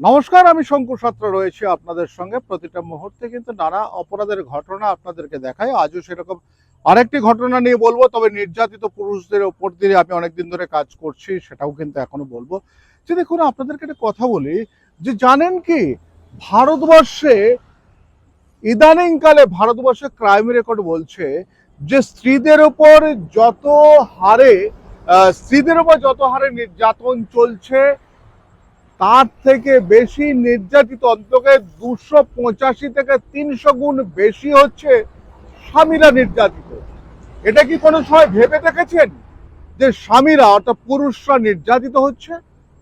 নমস্কার, আমি শঙ্কু সত্র রয়েছে আপনাদের সঙ্গে। প্রতিটা মুহূর্তে কিন্তু নানা অপরাধের ঘটনা আপনাদেরকে দেখায় আজও সেরকম আরেকটি ঘটনা নিয়ে বলব, তবে নির্যাতিত পুরুষদের ওপর দিয়ে আমি অনেকদিন ধরে কাজ করছি, সেটাও কিন্তু এখনও বলব। যে দেখুন, আপনাদেরকে একটা কথা বলি, যে জানেন কি, ভারতবর্ষে ইদানিংকালে ভারতবর্ষে ক্রাইম রেকর্ড বলছে যে স্ত্রীদের ওপর যত হারে স্ত্রীদের ওপর যত হারে নির্যাতন চলছে তার থেকে বেশি নির্যাতিত অন্তকে দুশো পঁচাশি থেকে তিনশো গুণ বেশি হচ্ছে স্বামীরা নির্যাতিত। এটা কি কোনো সময় ভেবে দেখেছেন? যে স্বামীরা অর্থাৎ পুরুষরা নির্যাতিত হচ্ছে?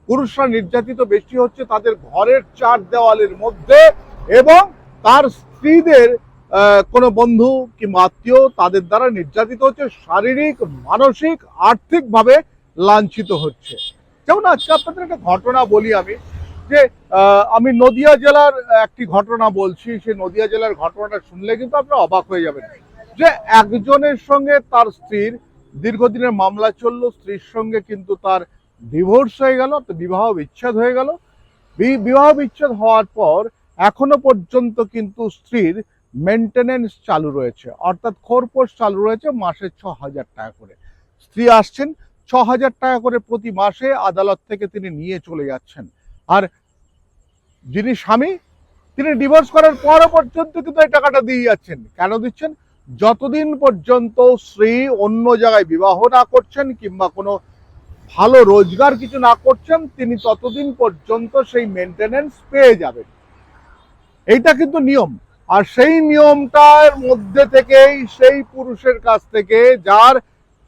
পুরুষরা নির্যাতিত বেশি হচ্ছে তাদের ঘরের চার দেওয়ালের মধ্যে এবং তার স্ত্রীদের কোনো বন্ধু কি আত্মীয় তাদের দ্বারা নির্যাতিত হচ্ছে, শারীরিক, মানসিক, আর্থিকভাবে লাঞ্ছিত হচ্ছে। যেমন আজকে আপনাদের একটা ঘটনা বলি আমি, যে আমি নদিয়া জেলার একটি ঘটনা বলছি, সেই নদিয়া জেলার ঘটনাটা শুনলে কিন্তু আপনারা অবাক হয়ে যাবেন। যে একজনের সঙ্গে তার স্ত্রীর দীর্ঘদিনের মামলা চলল, স্ত্রীর সঙ্গে কিন্তু তার ডিভোর্স হয়ে গেল বিবাহ বিচ্ছেদ হয়ে গেল। বিবাহ বিচ্ছেদ হওয়ার পর এখনও পর্যন্ত কিন্তু স্ত্রীর মেনটেনেন্স চালু রয়েছে, অর্থাৎ খোরপোশ চালু রয়েছে মাসে ছ হাজার টাকা করে। স্ত্রী আসছেন ছ হাজার টাকা করে প্রতি মাসে আদালত থেকে তিনি নিয়ে চলে যাচ্ছেন। আর যিনি স্বামী, তিনি ডিভোর্স করার পরও পর্যন্ত কিন্তু এই টাকাটা দিয়ে যাচ্ছেন। কেন দিচ্ছেন? যতদিন পর্যন্ত স্ত্রী অন্য জায়গায় বিবাহ না করছেন কিংবা কোনো ভালো রোজগার কিছু না করছেন, তিনি ততদিন পর্যন্ত সেই মেনটেনেন্স পেয়ে যাবেন। এইটা কিন্তু নিয়ম। আর সেই নিয়মটার মধ্যে থেকেই সেই পুরুষের কাছ থেকে যার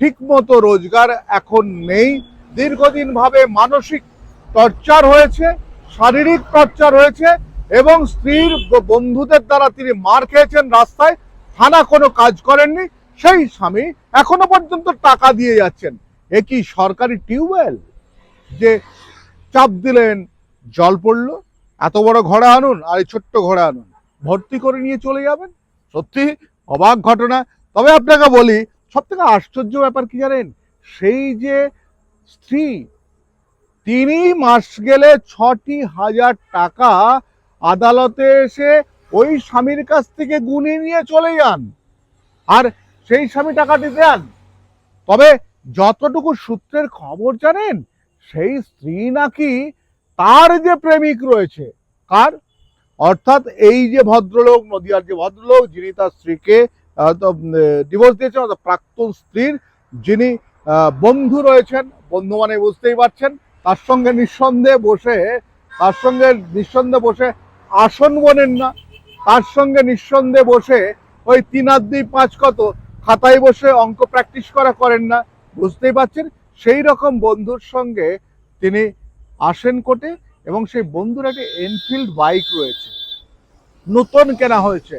ঠিকমতো রোজগার এখন নেই। দীর্ঘদিন ভাবে মানসিক টর্চার হয়েছে, শারীরিক টর্চার হয়েছে এবং স্ত্রীর বন্ধুদের দ্বারা তিনি মার খেয়েছেন রাস্তায়, থানা কোনো কাজ করেননি, সেই স্বামী এখনও পর্যন্ত টাকা দিয়ে যাচ্ছেন। এ কি সরকারি টিউবওয়েল? যে চাপ দিলেন, জল পড়ল, এত বড় ঘোড়া আনুন আর এই ছোট্ট ঘোড়া আনুন। ভর্তি করে নিয়ে চলে যাবেন? সত্যি অবাক ঘটনা। তবে আপনাকে বলি সব থেকে আশ্চর্য ব্যাপার কি জানেন? সেই যে স্ত্রী, তিনি মাস গেলে ছটি হাজার টাকা আদালতে এসে ওই স্বামীর কাছ থেকে গুনে নিয়ে চলে যান। আর সেই স্বামী টাকাটি দেন। তবে যতটুকু সূত্রের খবর জানেন, সেই স্ত্রী নাকি তার যে প্রেমিক রয়েছে, কার? অর্থাৎ এই যে ভদ্রলোক, নদিয়ার যে ভদ্রলোক, যিনি তার স্ত্রীকে ডিভোর্স দিয়েছেন, অর্থাৎ প্রাক্তন স্ত্রীর, যিনি বন্ধু রয়েছেন, বন্ধু মানে বুঝতেই পারছেন, তার সঙ্গে নিঃসন্দেহে বসে, তার সঙ্গে নিঃসন্দেহে বসে আসন বনেন না, তার সঙ্গে নিঃসন্দেহে বসে ওই তিন আর দুই পাঁচ কত খাতায় বসে অঙ্ক প্র্যাকটিস করা করেন না, বুঝতেই পারছেন? সেই রকম বন্ধুর সঙ্গে তিনি আসেন কোটে এবং সেই বন্ধুর একটি এনফিল্ড বাইক রয়েছে, নতুন কেনা হয়েছে।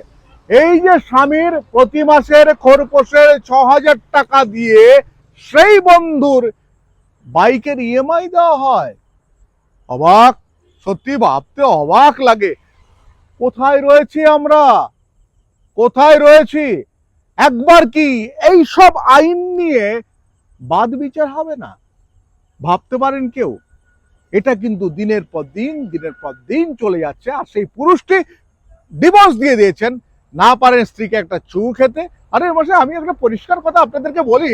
এই যে স্বামীর প্রতি মাসের খোরপোশের ছ হাজার টাকা দিয়ে সেই বন্ধুর বাইকের ইএমআই দেওয়া হয়। অবাক, সত্যি ভাবতে অবাক লাগে। কোথায় রয়েছি আমরা? কোথায় রয়েছি? একবার কি এই সব আইন নিয়ে বাদ বিচার হবে না? ভাবতে পারেন কেউ? এটা কিন্তু দিনের পর দিন, দিনের পর দিন চলে যাচ্ছে আর সেই পুরুষটি ডিভোর্স দিয়ে দিয়েছেন। না পারেন স্ত্রীকে একটা চু খেতে। আরে বসে আমি একটা পরিষ্কার কথা আপনাদেরকে বলি,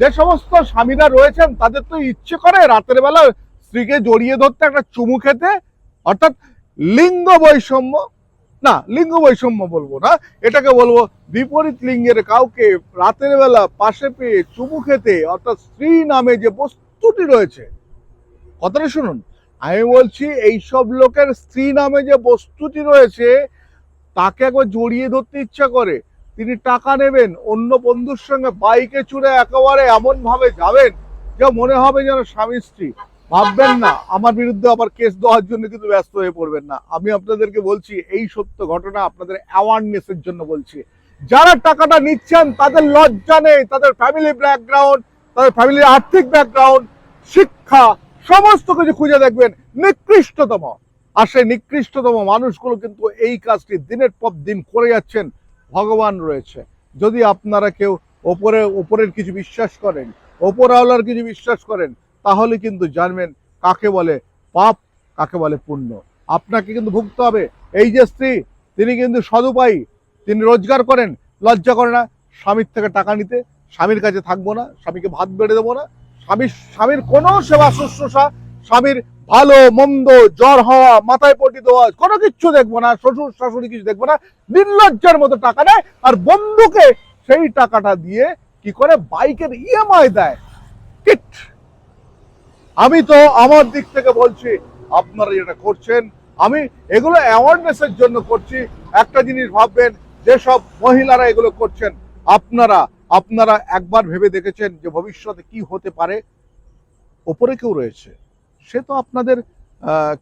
যে সমস্ত স্বামীরা রয়েছেন, তাদের তো ইচ্ছে করে রাতের বেলা স্ত্রীকে জড়িয়ে ধরতে একটা চুমু খেতে। অর্থাৎ লিঙ্গ বৈষম্য, না, লিঙ্গ বৈষম্য বলব না, এটাকে বলব বিপরীত লিঙ্গের কাউকে রাতের বেলা পাশে পেয়ে চুমু খেতে, অর্থাৎ স্ত্রী নামে যে বস্তুটি রয়েছে। কথাটা শুনুন, আমি বলছি, এইসব লোকের স্ত্রী নামে যে বস্তুটি রয়েছে তাকে একবার জড়িয়ে ধরতে ইচ্ছা করে, তিনি টাকা নেবেন, অন্য বন্ধুর সঙ্গে বাইকে চড়ে একেবারে এমন ভাবে যাবেন যে মনে হবে যেন স্বামী স্ত্রী। ভাববেন না, আমার বিরুদ্ধে আবার কেস দেওয়ার জন্য কিন্তু ব্যস্ত হয়ে পড়বেন না। আমি আপনাদেরকে বলছি, এই সত্য ঘটনা আপনাদের অ্যাওয়ারনেসের জন্য বলছি। যারা টাকাটা নিচ্ছেন, তাদের লজ্জা নেই, তাদের ফ্যামিলি ব্যাকগ্রাউন্ড তাদের ফ্যামিলির আর্থিক ব্যাকগ্রাউন্ড শিক্ষা, সমস্ত কিছু খুঁজে দেখবেন, নিকৃষ্টতম। আর সেই নিকৃষ্টতম মানুষগুলো কিন্তু এই কাজটি দিনের পর দিন করে যাচ্ছেন, ভগবান রয়েছে। যদি আপনারা কেউ ওপরে, ওপরের কিছু বিশ্বাস করেন, ওপরওয়ালার কিছু বিশ্বাস করেন, তাহলে কিন্তু জানবেন কাকে বলে পাপ, কাকে বলে পুণ্য। আপনাকে কিন্তু ভুগতে হবে। এই যে স্ত্রী, তিনি কিন্তু সদুপায়ী। তিনি রোজগার করেন, লজ্জা করে না। স্বামীর থেকে টাকা নিতে, স্বামীর কাছে থাকব না, স্বামীকে ভাত বেড়ে দেবো না। স্বামীর স্বামীর কোনো সেবা শুশ্রূষা স্বামীর ভালো, মন্দ, জ্বর হওয়া, মাথায় পটি দেওয়া, কোনো কিচ্ছু দেখব না, শ্বশুর, শাশুড়ি কিছু দেখব না, নির্লজ্জার মতো টাকা নেয় আর বন্ধুকে সেই টাকাটা দিয়ে কি করে? বাইকের ইএমআই দেয়। কিট। আমি তো আমার দিক থেকে বলছি, আপনারা যেটা করছেন, আমি এগুলো অ্যাওয়ারনেসের জন্য করছি। একটা জিনিস ভাববেন, যেসব মহিলারা এগুলো করছেন, আপনারা আপনারা একবার ভেবে দেখেছেন যে ভবিষ্যতে কি হতে পারে? ওপরে কেউ রয়েছে। সে তো আপনাদের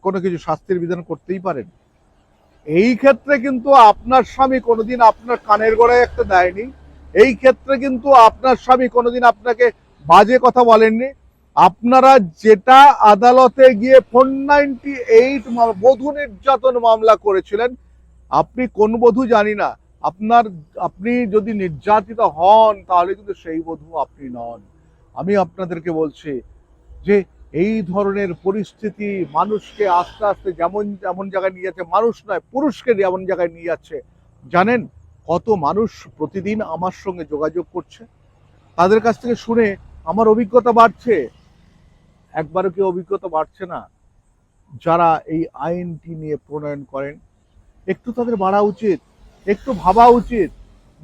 কোনো কিছু শাস্তির বিধান করতেই পারেন। এই ক্ষেত্রে কিন্তু আপনার স্বামী কোনোদিন আপনার কানের গোড়ায় একটা দেয়নি। এই ক্ষেত্রে কিন্তু আপনার স্বামী কোনোদিন আপনাকে বাজে কথা বলেননি। আপনারা যেটা আদালতে গিয়ে ফোর নাইনটি এইট বধূ নির্যাতন মামলা করেছিলেন, আপনি কোন বধূ জানি না। আপনার, আপনি যদি নির্যাতিত হন, তাহলে কিন্তু সেই বধূ আপনি নন। আমি আপনাদেরকে বলছি যে এই ধরনের পরিস্থিতি মানুষকে আস্তে আস্তে যেমন যেমন জায়গায় নিয়ে যাচ্ছে, মানুষ নয়, পুরুষকে যেমন জায়গায় নিয়ে যাচ্ছে। জানেন কত মানুষ প্রতিদিন আমার সঙ্গে যোগাযোগ করছে? তাদের কাছ থেকে শুনে আমার অভিজ্ঞতা বাড়ছে। একবারও কি অভিজ্ঞতা বাড়ছে না? যারা এই আইনটি নিয়ে প্রণয়ন করেন, একটু তাদের বাড়া উচিত, একটু ভাবা উচিত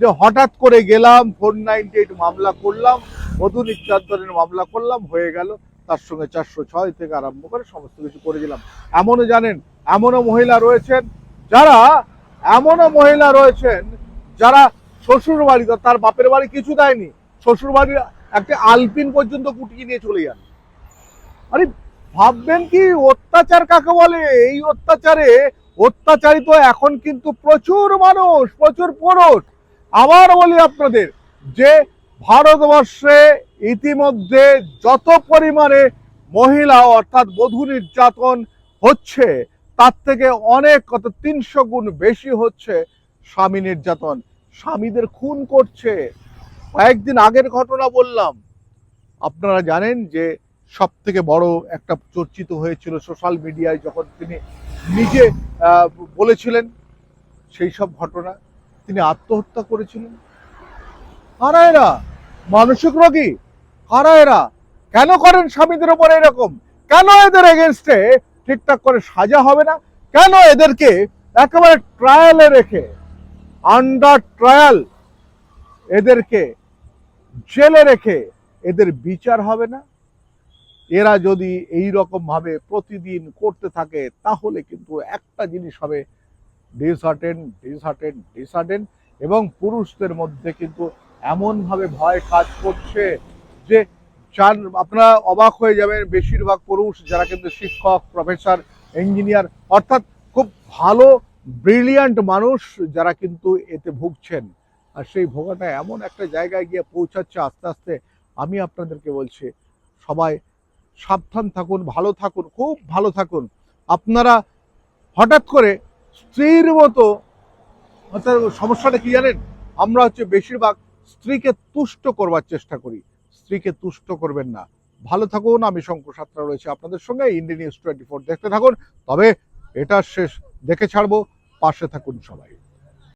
যে হঠাৎ করে গেলাম, ফোর নাইনটি এইট মামলা করলাম, বধূ নির্যাতনের মামলা করলাম, হয়ে গেল। তার সঙ্গে চারশো ছয় থেকে আরম্ভ করে সমস্ত কিছু করে দিলাম। এমনও জানেন, এমনও মহিলা রয়েছেন যারা, এমনও মহিলা রয়েছেন যারা শ্বশুর বাড়ি, তার বাপের বাড়ি কিছু দেয়নি। শ্বশুর বাড়ির একটা আলপিন পর্যন্ত কুটিয়ে নিয়ে চলে যান। আরে, ভাববেন কি, অত্যাচার কাকে বলে? এই অত্যাচারে, অত্যাচারিত এখন কিন্তু প্রচুর মানুষ, প্রচুর পুরুষ। আবার বলি আপনাদের যে ভারতবর্ষে ইতিমধ্যে যত পরিমাণে মহিলা অর্থাৎ বধূ নির্যাতন হচ্ছে, তার থেকে অনেক কত তিনশো গুণ বেশি হচ্ছে স্বামী নির্যাতন। স্বামীদের খুন করছে। কয়েকদিন আগের ঘটনা বললাম। আপনারা জানেন যে সব থেকে বড় একটা চর্চিত হয়েছিল সোশ্যাল মিডিয়ায় যখন তিনি নিজে বলেছিলেন সেই সব ঘটনা। তিনি আত্মহত্যা করেছিলেন। কারা এরা মানসিক রোগী কারা এরা কেন করেন স্বামীদের উপরে এরকম? কেন এদের এগেনস্টে ঠিকঠাক করে সাজা হবে না? কেন এদেরকে একেবারে ট্রায়ালে রেখে আন্ডার ট্রায়াল এদেরকে জেলে রেখে এদের বিচার হবে না? এরা যদি এই ভাবে প্রতিদিন করতে থাকে, তাহলে কিন্তু একটা জিনিস হবে ডিসহার্টেন ডিসহার্টেন ডিসহার্টেন এবং পুরুষদের মধ্যে কিন্তু এমনভাবে ভয় কাজ করছে যে যার আপনারা অবাক হয়ে যাবেন, বেশিরভাগ পুরুষ যারা কিন্তু শিক্ষক প্রফেসর ইঞ্জিনিয়ার অর্থাৎ খুব ভালো ব্রিলিয়ান্ট মানুষ যারা কিন্তু এতে ভুগছেন। আর সেই ভোগাটা এমন একটা জায়গায় গিয়ে পৌঁছাচ্ছে আস্তে আস্তে, আমি আপনাদেরকে বলছি, সবাই সাবধান থাকুন, ভালো থাকুন, খুব ভালো থাকুন। আপনারা হঠাৎ করে স্ত্রীর মতো, অর্থাৎ সমস্যাটা কি জানেন? আমরা হচ্ছে বেশিরভাগ স্ত্রীকে তুষ্ট করবার চেষ্টা করি। স্ত্রীকে তুষ্ট করবেন না। ভালো থাকুন, আমি শঙ্কর সাত্রা রয়েছে আপনাদের সঙ্গে, ইন্ডিয়ান নিউজ টোয়েন্টি ফোর দেখতে থাকুন। তবে এটা শেষ, দেখে ছাড়বো, পাশে থাকুন সবাই।